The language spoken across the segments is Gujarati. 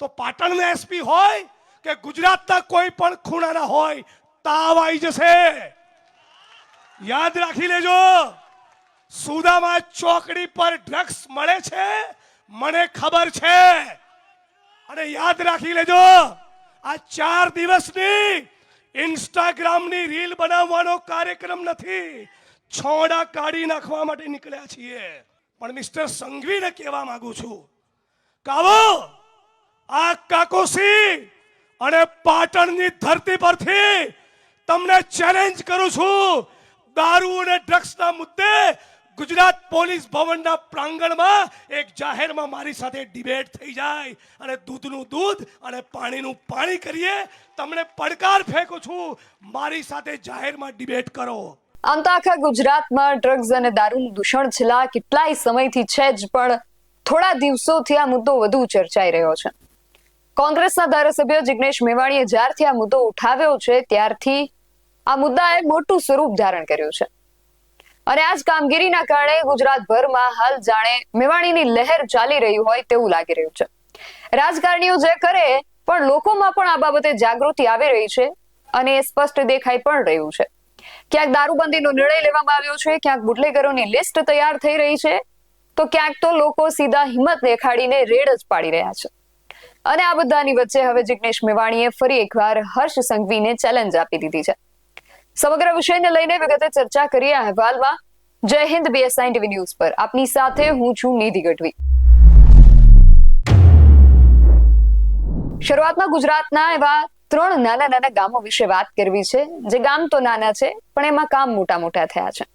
તો પાટણના એસપી હોય કે ગુજરાતના કોઈ પણ ખૂણાના હોય, તાવ આવી જશે. યાદ રાખી લેજો, સુદામા ચોકડી પર ડ્રગ્સ મળે છે, મને ખબર છે. અને યાદ રાખી લેજો, આ ચાર દિવસની ઇન્સ્ટાગ્રામની રીલ બનાવવાનો કાર્યક્રમ નથી. છોડા કાઢી નાખવા માટે નીકળ્યા છીએ. પણ મિસ્ટર સંઘવીને કહેવા માંગુ છું, કાવો! આ કાકોસી અને પાટણની ધરતી પરથી તમને ચેલેન્જ કરું છું. દારૂ અને ડ્રગ્સના મુદ્દે ગુજરાત પોલીસ ભવનના પ્રાંગણમાં એક જાહેરમાં મારી સાથે ડિબેટ થઈ જાય. અને દૂધનું દૂધ અને પાણીનું પાણી કરીએ. તમને પડકાર ફેંકું છું. મારી સાથે જાહેરમાં ડિબેટ કરો. આમ તો આખા ગુજરાતમાં ડ્રગ્સ અને દારૂનું દૂષણ છેલ્લા કેટલાય સમયથી છે જ, પણ થોડા દિવસોથી આ મુદ્દો વધુ ચર્ચાઈ રહ્યો છે. કોંગ્રેસના ધારાસભ્ય જિગ્નેશ મેવાણીએ જ્યારથી આ મુદ્દો ઉઠાવ્યો છે, ત્યારથી આ મુદ્દાએ મોટું સ્વરૂપ ધારણ કર્યું છે. અને આ જ કામગીરીના કારણે ગુજરાતભરમાં હાલ જાણે મેવાણીની લહેર ચાલી રહી હોય તેવું લાગી રહ્યું છે. રાજકારણીઓ જે કરે, પણ લોકોમાં પણ આ બાબતે જાગૃતિ આવી રહી છે અને એ સ્પષ્ટ દેખાઈ પણ રહ્યું છે. ક્યાંક દારૂબંધીનો નિર્ણય લેવામાં આવ્યો છે, ક્યાંક બુટલેગરોની લિસ્ટ તૈયાર થઈ રહી છે, તો ક્યાંક તો લોકો સીધા હિંમત દેખાડીને રેડ જ પાડી રહ્યા છે. અને આ બધાની વચ્ચે હવે જિગ્નેશ મેવાણીએ ફરી એકવાર હર્ષ સંઘવીને ચેલેન્જ આપી દીધી છે. સમગ્ર વિષયને લઈને વિગતે ચર્ચા કરીએ અહેવાલમાં. જય હિન્દ બીએસઆઈ ટીવી ન્યૂઝ પર. આપની સાથે હું છું નિધિ ગઢવી. શરૂઆતમાં ગુજરાતના એવા ત્રણ નાના નાના ગામો વિશે વાત કરવી છે. જે ગામ તો નાના છે, પણ એમાં કામ મોટા મોટા થયા છે.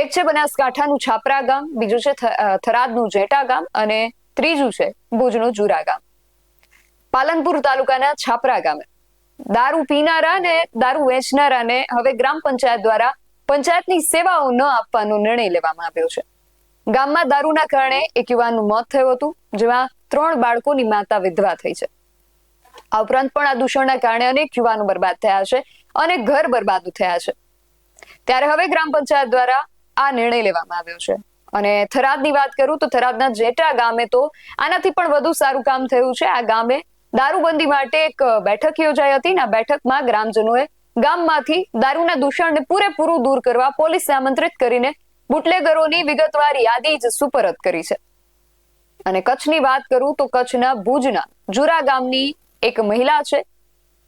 એક છે બનાસકાંઠાનું છાપરા ગામ, બીજું છે થરાદનું જેટા ગામ અને ત્રીજું છે ભુજનું જુરા ગામ. પાલનપુર તાલુકાના છાપરા ગામે. દારૂ પીનારા અને દારૂ વેચનારાને હવે ગ્રામ પંચાયત દ્વારા પંચાયતની સેવાઓ ન આપવાનો નિર્ણય લેવામાં આવ્યો છે. ગામમાં દારૂના કારણે એક યુવાનનું મોત થયું હતું, જેમાં ત્રણ બાળકોની માતા વિધવા થઈ છે. આ ઉપરાંત પણ આ દૂષણના કારણે અનેક યુવાનો બરબાદ થયા છે અને ઘર બરબાદ થયા છે. ત્યારે હવે ગ્રામ પંચાયત દ્વારા આ નિર્ણય લેવામાં આવ્યો છે. અને થરાદની વાત કરું તો થરાદના જેટા ગામે તો આનાથી પણ વધુ સારું કામ થયું છે. આ ગામે દારૂબંધી માટે એક બેઠક યોજાઈ હતી આ બેઠકમાં ગ્રામજનોએ ગામમાંથી દારૂના દૂષણને પૂરેપૂરું દૂર કરવા પોલીસને આમંત્રિત કરીને બુટલેગરોની વિગતવાર યાદી જ સુપરત કરી છે. અને કચ્છની વાત કરું તો કચ્છના ભુજના જુરા ગામની એક મહિલા છે.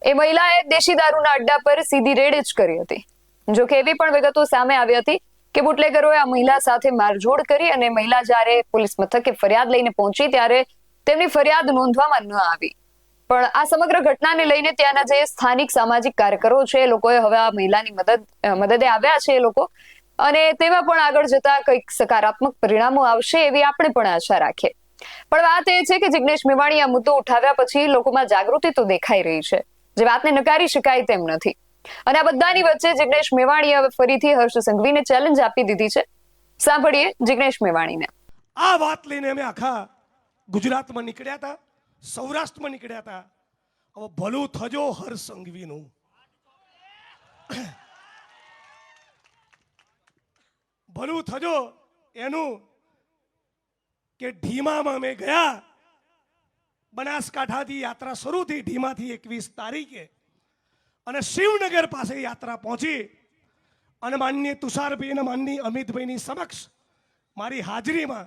એ મહિલાએ દેશી દારૂના અડ્ડા પર સીધી રેડ જ કરી હતી. જોકે એવી પણ વિગતો સામે આવી હતી કે બુટલેગરોએ આ મહિલા સાથે મારઝોડ કરી અને મહિલા જ્યારે પોલીસ મથકે ફરિયાદ લઈને પહોંચી ત્યારે તેમની ફરિયાદ નોંધવામાં ન આવી. પણ આ સમગ્ર ઘટનાને લઈને ત્યાંના જે સ્થાનિક સામાજિક કાર્યકરો છે લોકોએ હવે આ મહિલાની મદદ મદદે આવ્યા છે એ લોકો. અને તેમાં પણ આગળ જતા કંઈક સકારાત્મક પરિણામો આવશે એવી આપણે પણ આશા રાખીએ. પણ વાત એ છે કે જિગ્નેશ મેવાણી આ મુદ્દો ઉઠાવ્યા પછી લોકોમાં જાગૃતિ તો દેખાઈ રહી છે. જે વાતને નકારી શકાય તેમ નથી. અને આ બધાની વચ્ચે જિગ્નેશ મેવાણીએ હવે ફરીથી હર્ષ સંઘવીને ચેલેન્જ આપી દીધી છે. સાંભળીએ જિગ્નેશ મેવાણીને. આ વાત લઈને અમે આખા ગુજરાતમાં નીકળ્યા હતા. સૌરાષ્ટ્રમાં નીકળ્યા હતા. હવે ભલું થજો હર સંઘવીનું. ભલું થજો એનું કે ઢીમામાં અમે ગયા. બનાસકાંઠાથી યાત્રા શરૂ થઈ ઢીમાથી એકવીસ તારીખે. અને શિવનગર પાસે યાત્રા પહોંચી. અને માન્ય તુષારભાઈ અને માનની અમિતભાઈની સમક્ષ મારી હાજરીમાં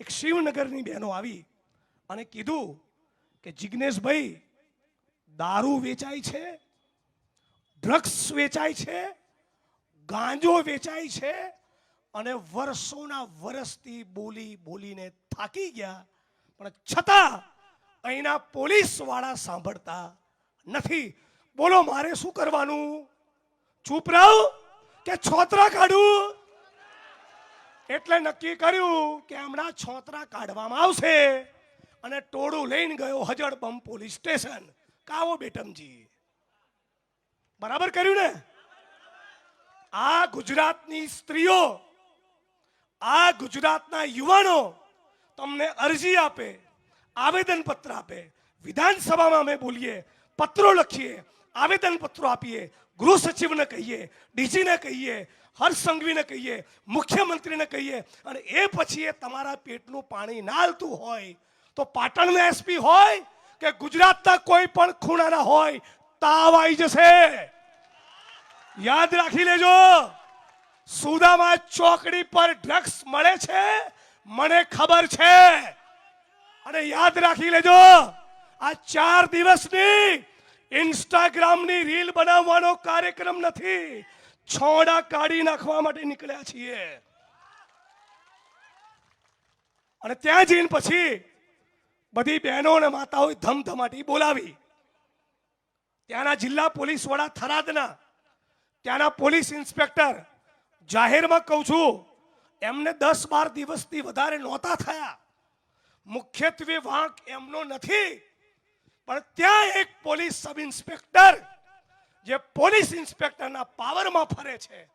એક શિવનગરની બહેનો આવી અને કીધું કે જિગ્નેશભાઈ દારૂ વેચાય છે ડ્રગ્સ વેચાય છે, ગાંજો વેચાય છે અને વર્ષોના વર્ષથી બોલી બોલીને થાકી ગયા, પણ છતાં અહીંના પોલીસવાળા સાંભળતા નથી. બોલો, મારે શું કરવાનું? ચૂપ રહો કે છોતરા કાઢું? એટલે નક્કી કર્યું કે હમણાં છોતરા કાઢવામાં આવશે. અને ટોળું લઈને ગયો હજડબમ પોલીસ સ્ટેશન. કાવો બેટમજી. બરાબર કર્યું ને? આ ગુજરાતની સ્ત્રીઓ, આ ગુજરાતના યુવાનો તમને અરજી આપે આવેદન પત્ર આપે. વિધાનસભામાં અમે બોલીએ, પત્રો લખીએ આવેદન પત્રો આપીએ, ગૃહ સચિવને કહીએ, ડીજીને કહીએ હર્ષ સંઘવીને કહીએ, મુખ્યમંત્રીને કહીએ. અને એ પછી એ તમારા પેટનું પાણી ના હાલતું હોય તો પાટણના એસપી હોય કે ગુજરાતના કોઈ પણ ખૂણાના હોય, તાવ આવી જશે. યાદ રાખી લેજો, સુદામા ચોકડી પર ડ્રગ્સ મળે છે, મને ખબર છે. અને યાદ રાખી લેજો, આ ચાર દિવસની ઇન્સ્ટાગ્રામની રીલ બનાવવાનો કાર્યક્રમ નથી. છોડા કાઢી નાખવા માટે નીકળ્યા છીએ. અને ત્યાં જઈને પછી બધી બહેનો અને માતાઓએ ધમધમાટી બોલાવી. ત્યાંના જિલ્લા પોલીસ વડા થરાદના, ત્યાંના પોલીસ ઇન્સ્પેક્ટર, જાહેરમાં કહું છું, એમને દસ બાર દિવસથી વધારે નહોતા થયા. મુખ્યત્વે વાંક એમનો નથી, પણ ત્યાં એક પોલીસ સબ ઇન્સ્પેક્ટર, જે પોલીસ ઇન્સ્પેક્ટરના પાવરમાં ફરે છે,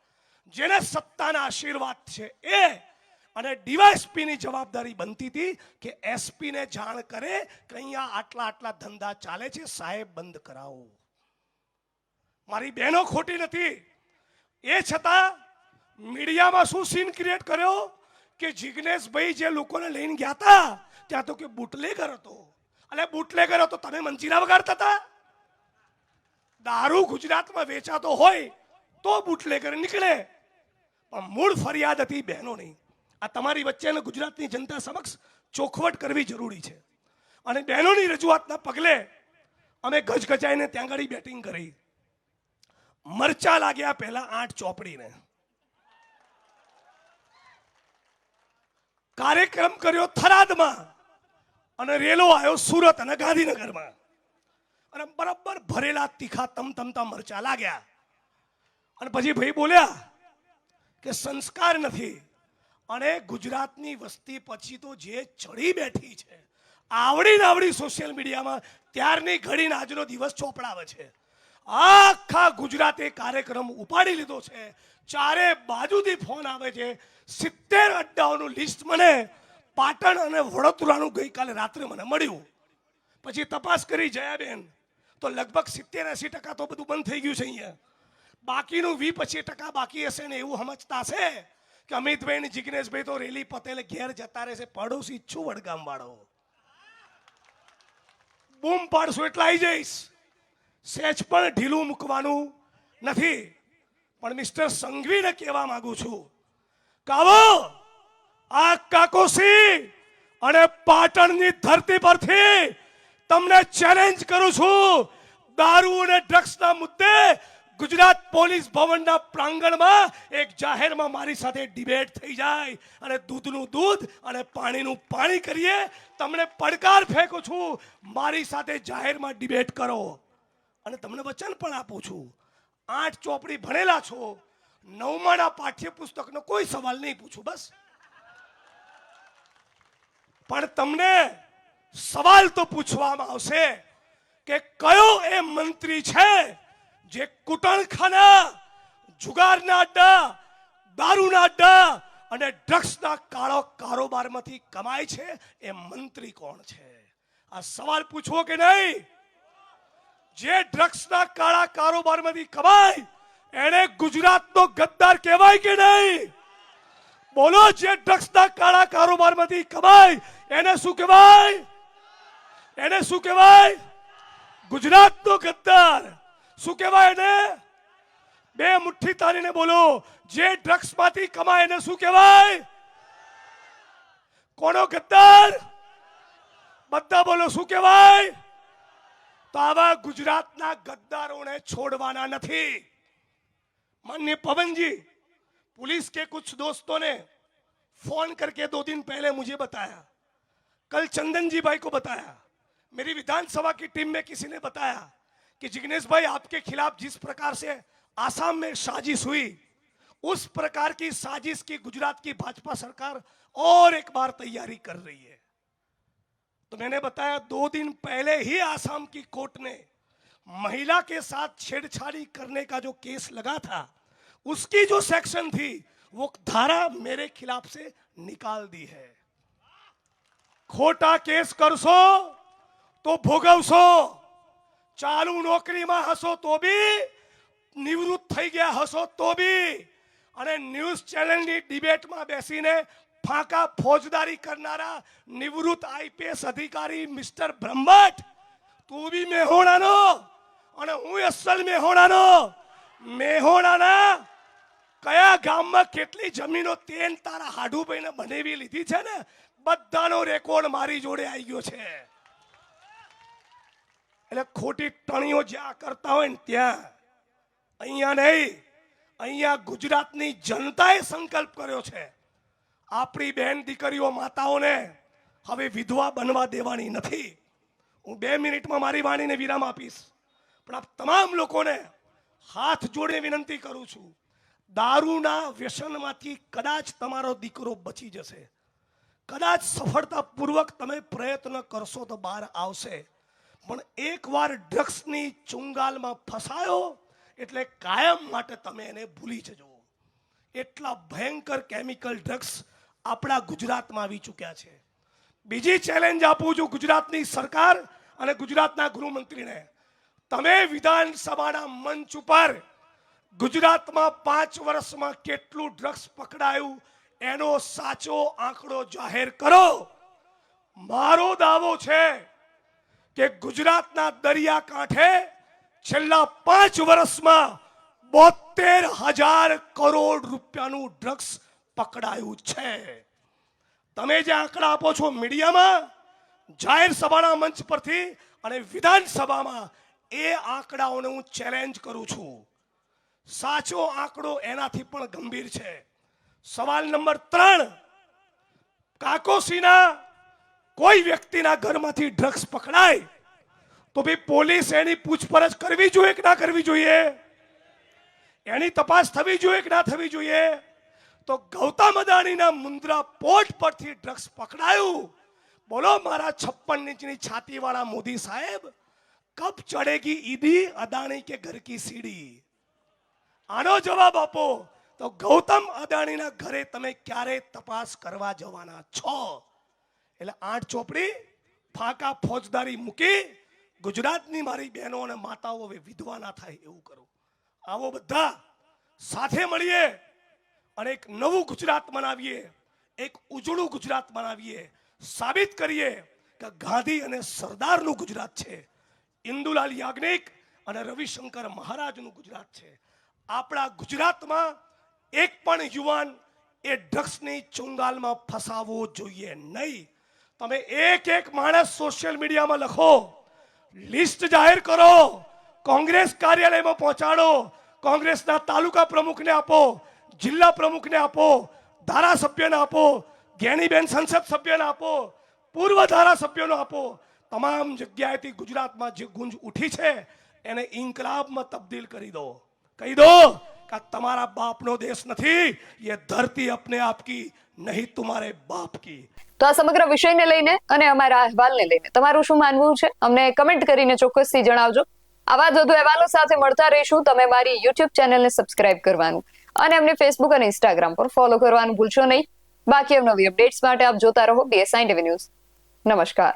જેને સત્તાના આશીર્વાદ છે, એ અને ડીવાયસપીની જવાબદારી બનતી હતી કે એસપીને જાણ કરે કે અહીંયા આટલા આટલા ધંધા ચાલે છે, સાહેબ બંધ કરાવો. મારી બહેનો ખોટી નથી. એ છતાં મીડિયામાં શું સીન ક્રિએટ કર્યો? કે જિગ્નેશભાઈ જે લોકોને લઈને ગયા હતા, ત્યાં તો કે બુટલેગર હતો. અને બુટલેગર હતો, તમે મંજીરા વગાડતા હતા? દારૂ ગુજરાતમાં વેચાતો હોય તો બુટલેગર નીકળે. પણ મૂળ ફરિયાદ હતી બહેનોની. આ તમારી વચ્ચે ગુજરાતની જનતા સમક્ષ ચોખવટ કરવી જરૂરી છે. અને બહેનોની રજૂઆતના પગલે અમે ગજગજાઈને ત્યાં આગળ બેટિંગ કરી. મરચા લાગ્યા પહેલા આઠ ચોપડીને. કાર્યક્રમ કર્યો થરાદમાં અને રેલો આવ્યો સુરત અને ગાંધીનગરમાં. અને બરાબર ભરેલા તીખા તમ તમતા મરચા લાગ્યા. અને પછી ભાઈ બોલ્યા કે સંસ્કાર નથી. અને ગુજરાતની વસ્તી પછી તો જે ચડી બેઠી છે, આવડી આવડી સોશિયલ મીડિયામાં ત્યારની ઘડીને આજનો દિવસ ચોપડાવે છે. આખા ગુજરાતે કાર્યક્રમ ઉપાડી લીધો છે. ચારે બાજુથી ફોન આવે છે. સિત્તેર અડ્ડાઓનું લિસ્ટ મને પાટણ અને વડોદરાનું ગઈકાલે રાત્રે મને મળ્યું. પછી તપાસ કરી જયાબેન, તો લગભગ સિત્તેર એસી ટકા તો બધું બંધ થઈ ગયું છે અહીંયા. બાકીનું વી પચીસ ટકા બાકી હશે ને એવું સમજતા છે કે અમિતભાઈ ને જિગ્નેશભાઈ તો રેલી પટેલે ઘેર જતા રહેશે પડોશી છું વડગામ વાળો બૂમ પાડશું એટલે આવી જઈશ. સેજ પણ ઢીલું મૂકવાનું નથી. પણ મિસ્ટર સંઘવીને કહેવા માંગુ છું. કાવો, આ કાકોસી અને પાટણની ધરતી પરથી તમને ચેલેન્જ કરું છું. દારૂ અને ડ્રગ્સના મુદ્દે ગુજરાત પોલીસ ભવનના પ્રાંગણમાં એક જાહેરમાં મારી સાથે ડિબેટ થઈ જાય. અને દૂધનું દૂધ અને પાણીનું પાણી કરીએ. તમને પડકાર ફેંકું છું. મારી સાથે જાહેરમાં ડિબેટ કરો. અને તમને વચન પણ આપું છું. આઠ ચોપડી ભણેલા છો. નવમાના પાઠ્યપુસ્તકનો કોઈ સવાલ નહીં પૂછું, બસ. પણ તમને સવાલ તો પૂછવામાં આવશે કે કયો એ મંત્રી છે જે કુટણખાના, જુગારના અડ્ડા, દારૂના અડ્ડા અને ડ્રગ્સના કાળો કારોબારમાંથી કમાય છે, એ મંત્રી કોણ છે? આ સવાલ પૂછવો કે નહીં? જે ડ્રગ્સના કાળા કારોબારમાંથી કમાય એને ગુજરાતનો ગદ્દાર કહેવાય કે નહીં? બોલો, જે ડ્રગ્સના કાળા કારોબારમાંથી કમાય, એને શું કહેવાય? એને શું કહેવાય? ગુજરાતનો ગદ્દાર. શું કહેવાય એને બે મુઠ્ઠી તારીને બોલો જે ડ્રગ્સમાંથી કમાય એને શું કહેવાય કોનો ગદ્દાર બધા બોલો શું કહેવાય તો આવા ગુજરાતના ગદ્દારોને છોડવાના નથી माननीय पवन जी पुलिस के कुछ दोस्तों ने फोन करके दो दिन पहले मुझे बताया कल चंदन जी भाई को बताया मेरी विधानसभा की टीम में किसी ने बताया कि जिग्नेश भाई आपके खिलाफ जिस प्रकार से आसाम में साजिश हुई, उस प्रकार की साजिश की गुजरात की भाजपा सरकार और एक बार तैयारी कर रही है। तो मैंने बताया, दो दिन पहले ही आसाम की कोर्ट ने महिला के साथ छेड़छाड़ी करने का जो केस लगा था, उसकी जो सेक्शन थी, वो धारा मेरे खिलाफ से निकाल दी है। खोटा केस कर सो तो भोगव सो ચાલુ નોકરીમાં હશો તો બી નિવૃત્ત થઈ ગયા હશો તો બી. અને ન્યૂઝ ચેનલની ડિબેટમાં બેસીને ફાંકા ફોજદારી કરનારા નિવૃત્ત આઈપીએસ અધિકારી મિસ્ટર બ્રહ્મટ, તું બી મેહોણાનો. અને હું અસલ મેહોણાનો. મેહોણાના કયા ગામમાં કેટલી જમીનો તેન તારા હાડુભાઈને બનાવી લીધી છે ને? બધાનો રેકોર્ડ મારી જોડે આવી ગયો છે. એટલે ખોટી ટણીઓ જ્યાં કરતા હોય ને ત્યાં, અહીંયા નહીં, અહીંયા ગુજરાતની જનતાએ સંકલ્પ કર્યો છે. આપણી બહેન દીકરીઓ માતાઓને હવે વિધવા બનવા દેવાની નથી. હું બે મિનિટમાં મારી વાણીને વિરામ આપીશ. પણ આપ તમામ લોકોને હાથ જોડે વિનંતી કરું છું, દારૂના વ્યસનમાંથી કદાચ તમારો દીકરો બચી જશે. કદાચ સફળતાપૂર્વક તમે પ્રયત્ન કરશો તો બહાર આવશે. પણ એકવાર ડ્રગ્સની ચુંગાલમાં ફસાયો, એટલે કાયમ માટે તમે એને ભૂલી જજો એટલા ભયંકર કેમિકલ ડ્રગ્સ આપણા ગુજરાતમાં આવી ચૂક્યા છે. બીજી ચેલેન્જ આપું છું ગુજરાતની સરકાર અને ગુજરાતના ગૃહમંત્રીને. તમે વિધાનસભાના મંચ ઉપર ગુજરાતમાં પાંચ વર્ષમાં કેટલું ડ્રગ્સ પકડાયું, એનો સાચો આંકડો જાહેર કરો. મારો દાવો છે કે ગુજરાતના દરિયાકાંઠે છેલ્લા પાંચ વર્ષમાં બોતેર હજાર કરોડ રૂપિયાનું ડ્રગ્સ પકડાયું છે. તમે જે આંકડા આપો છો મીડિયામાં, જાહેર સભાના મંચ પરથી અને વિધાનસભામાં, એ આંકડાઓને હું ચેલેન્જ કરું છું. સાચો આંકડો એનાથી પણ ગંભીર છે. સવાલ નંબર ત્રણ, કાકોસીના કોઈ વ્યક્તિના ઘરમાંથી ડ્રગ્સ પકડાય, તો ભાઈ પોલીસ એની પૂછપરછ કરવી જોઈએ કે ના કરવી જોઈએ? એની તપાસ થવી જોઈએ કે ના થવી જોઈએ? તો ગૌતમ અદાણીના મુન્દ્રા પોર્ટ પરથી ડ્રગ્સ પકડાયું. બોલો, મારા છપ્પન ઇંચની છાતીવાળા મોદી સાહેબ કબ ચડેગી ઈદી, અદાણી કે ઘર કી સીડી? આનો જવાબ આપો. તો ગૌતમ અદાણીના ઘરે તમે ક્યારે તપાસ કરવા જવાના છો? એટલે આઠ ચોપડી ફાંકા ફોજદારી મૂકી ગુજરાતની મારી બહેનો અને માતાઓ હવે વિધવા ના થાય એવું કરો. આવો બધા સાથે મળીએ અને એક નવું ગુજરાત બનાવીએ એક ઉજળું ગુજરાત બનાવીએ સાબિત કરીએ કે ગાંધી અને સરદારનું ગુજરાત છે. ઇન્દુલાલ યાજ્ઞિક અને રવિશંકર મહારાજનું ગુજરાત છે. આપણા ગુજરાતમાં એક પણ યુવાન એ ડ્રગ્સની ચુંગાલમાં ફસાવવો જોઈએ નહીં. તમે એક એક માણસ સોશિયલ મીડિયામાં લખો લિસ્ટ જાહેર કરો, કોંગ્રેસ કાર્યાલયમાં પહોંચાડો, કોંગ્રેસના તાલુકા પ્રમુખને આપો, જિલ્લા પ્રમુખને આપો, ધારાસભ્યને આપો જ્ઞાનીબેન સંસદ સભ્યને આપો, પૂર્વ ધારાસભ્યોને આપો. તમામ જગ્યાએથી ગુજરાતમાં જે ગુંજ ઉઠી છે, એને ઇન્કલાબમાં તબદીલ કરી દો. કહી દો કે તમારા બાપનો દેશ નથી, એ ધરતી અપને આપકી નહીં તુમારે બાપ કી તો આ સમગ્ર વિષયને લઈને અને અમારા અહેવાલને લઈને તમારું શું માનવું છે? અમને કમેન્ટ કરીને ચોક્કસથી જણાવજો. આવા જ વધુ અહેવાલો સાથે મળતા રહીશું. તમે મારી યુટ્યુબ ચેનલને સબસ્ક્રાઇબ કરવાનું અને અમને ફેસબુક અને ઇન્સ્ટાગ્રામ પર ફોલો કરવાનું ભૂલશો નહીં. બાકી નવી અપડેટ્સ માટે આપ જોતા રહો બીએસઆઈ ટીવી ન્યૂઝ નમસ્કાર.